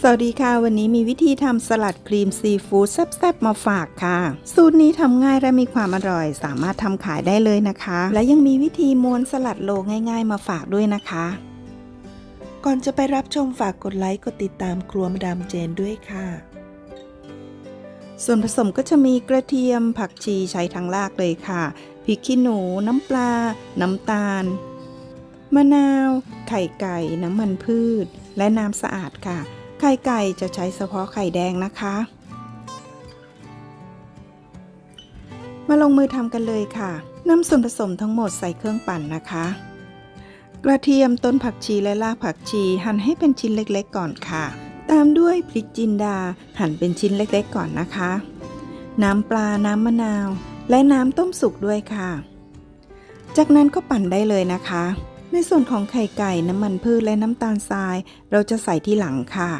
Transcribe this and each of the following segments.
สวัสดีค่ะ วันนี้มีวิธีทำสลัดครีมซีฟู้ดแซ่บๆมาฝากค่ะ สูตรนี้ทำง่ายและมีความอร่อย สามารถทำขายได้เลยนะคะ และยังมีวิธีม้วนสลัดโลง่าย ๆ มาฝากด้วยนะคะ ก่อนจะไปรับชมฝากกดไลค์กดติดตามครัวมาดามเจนด้วยค่ะ ส่วนผสมก็จะมีกระเทียมผักชีใช้ทั้งรากเลยค่ะพริกขี้หนู น้ำปลา น้ำตาล มะนาว ไข่ไก่ น้ำมันพืช และน้ำสะอาดค่ะ ไข่ไก่จะใช้เฉพาะไข่แดงนะคะ มาลงมือทำกันเลยค่ะนำส่วนผสมทั้งหมดใส่เครื่องปั่นนะคะ กระเทียมต้นผักชีและรากผักชี หั่นให้เป็นชิ้นเล็กๆก่อนค่ะ ตามด้วยพริกจินดาหั่นเป็นชิ้นเล็กๆก่อนนะคะ น้ำปลาน้ำมะนาว และน้ำต้มสุกด้วยค่ะ จากนั้นก็ปั่นได้เลยนะคะ ในส่วนของไข่ไก่น้ำมันพืชและน้ำตาลทราย เราจะใส่ที่หลังค่ะ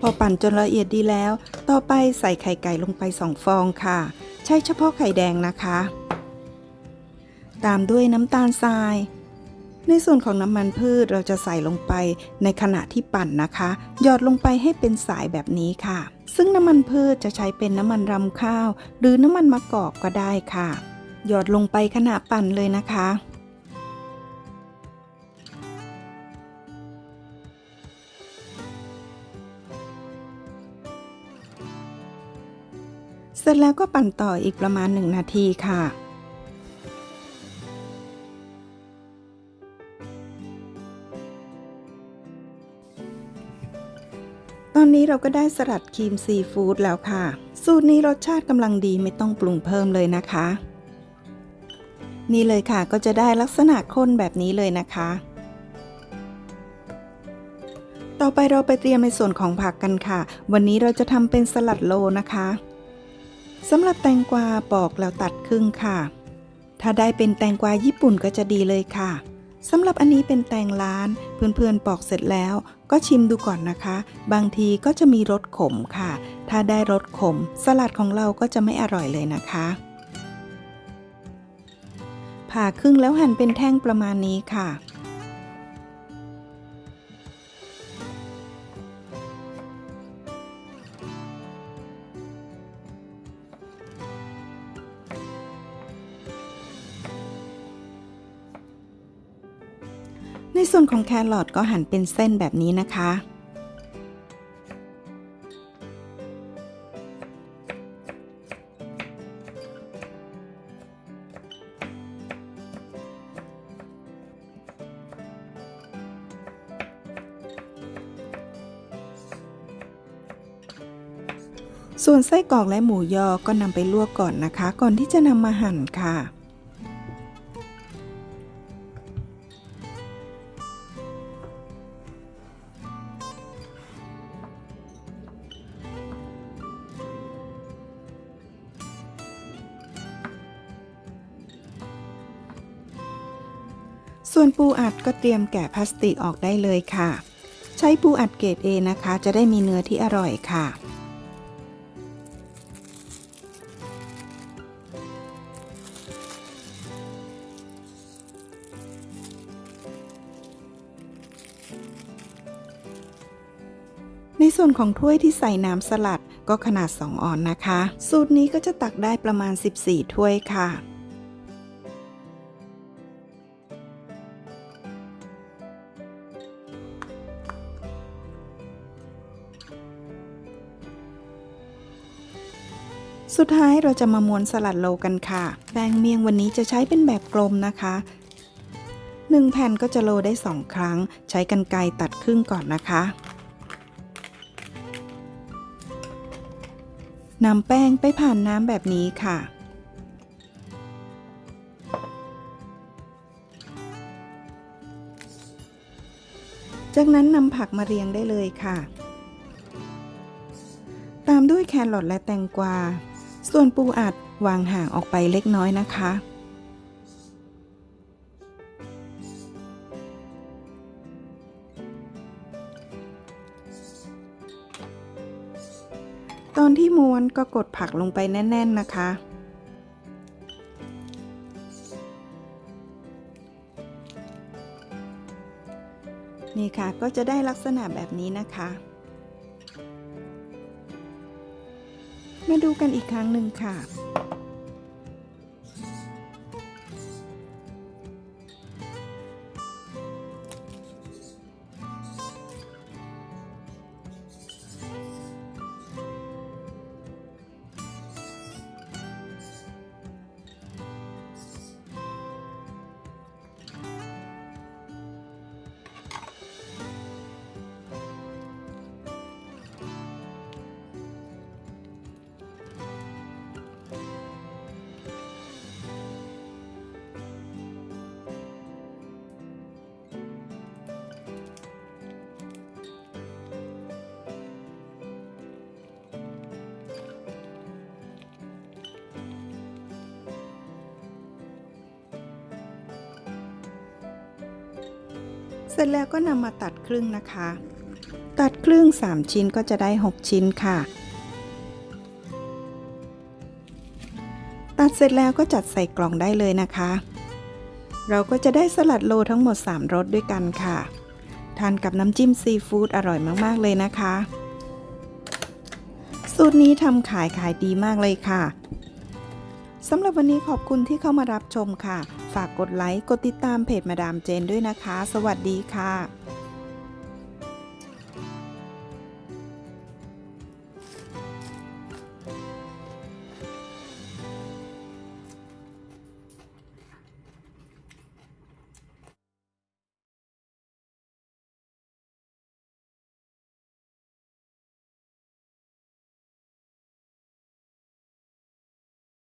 พอปั่นจนละเอียดดีแล้ว ต่อไปใส่ไข่ไก่ลงไปสองฟองค่ะ ใช้เฉพาะไข่แดงนะคะ ตามด้วยน้ำตาลทราย ในส่วนของน้ำมันพืชเราจะใส่ลงไปในขณะที่ปั่นนะคะ หยอดลงไปให้เป็นสายแบบนี้ค่ะ ซึ่งน้ำมันพืชจะใช้เป็นน้ำมันรำข้าว หรือน้ำมันมะกอกก็ได้ค่ะ หยอดลงไปขณะปั่นเลยนะคะเสร็จแล้วก็ปั่นต่ออีกประมาณ 1 นาทีค่ะ อนนี้เราก็ได้สลัดครีมซีฟู้ดแล้วค่ะ สูตรนี้รสชาติกำลังดีไม่ต้องปรุงเพิ่มเลยนะคะ นี่เลยค่ะก็จะได้ลักษณะข้นแบบนี้เลยนะคะ ต่อไปเราไปเตรียมในส่วนของผักกันค่ะ วันนี้เราจะทำเป็นสลัดโลนะคะสำหรับแตงกวาปอกแล้วตัดครึ่งค่ะ ถ้าได้เป็นแตงกวาญี่ปุ่นก็จะดีเลยค่ะ สำหรับอันนี้เป็นแตงล้าน เพื่อนๆปอกเสร็จแล้วก็ชิมดูก่อนนะคะ บางทีก็จะมีรสขมค่ะ ถ้าได้รสขม สลัดของเราก็จะไม่อร่อยเลยนะคะผ่าครึ่งแล้วหั่นเป็นแท่งประมาณนี้ค่ะ ในส่วนของแครอทก็หั่นเป็นเส้นแบบนี้นะคะ ส่วนไส้กรอกและหมูยอก็นำไปลวกก่อนนะคะ ก่อนที่จะนำมาหั่นค่ะ ส่วนปูอัดก็เตรียมแกะพลาสติกออกได้เลยค่ะ ใช้ปูอัดเกรด A นะคะ จะได้มีเนื้อที่อร่อยค่ะ ในส่วนของถ้วยที่ใส่น้ำสลัดก็ขนาด 2 ออนนะคะ สูตรนี้ก็จะตักได้ประมาณ 14 ถ้วยค่ะ สุดท้ายเราจะมาม้วนสลัดโลกันค่ะ แป้งเมี่ยงวันนี้จะใช้เป็นแบบกลมนะคะ1แผ่นก็จะโลได้2ครั้ง ใช้กันไกรตัดครึ่งก่อนนะคะนำแป้งไปผ่านน้ำแบบนี้ค่ะ จากนั้นนำผักมาเรียงได้เลยค่ะ ตามด้วยแครอทและแตงกวา ส่วนปูอัดวางห่างออกไปเล็กน้อยนะคะ ตอนที่ม้วนก็กดผักลงไปแน่น ๆนะคะ นี่ค่ะก็จะได้ลักษณะแบบนี้นะคะ มาดูกันอีกครั้งหนึ่งค่ะ ร็จแล้วก็นำมาตัดครึ่งนะคะ ตัดครึ่ง 3 ชิ้นก็จะได้ 6 ชิ้นค่ะ ตัดเสร็จแล้วก็จัดใส่กล่องได้เลยนะคะ เราก็จะได้สลัดโลทั้งหมด 3รสด้วยกันค่ะ ทานกับน้ำจิ้มซีฟู้ดอร่อยมากๆเลยนะคะ สูตรนี้ทำขายขายดีมากเลยค่ะสำหรับวันนี้ขอบคุณที่เข้ามารับชมค่ะ ฝากกดไลค์ กดติดตามเพจมาดามเจนด้วยนะคะ สวัสดีค่ะ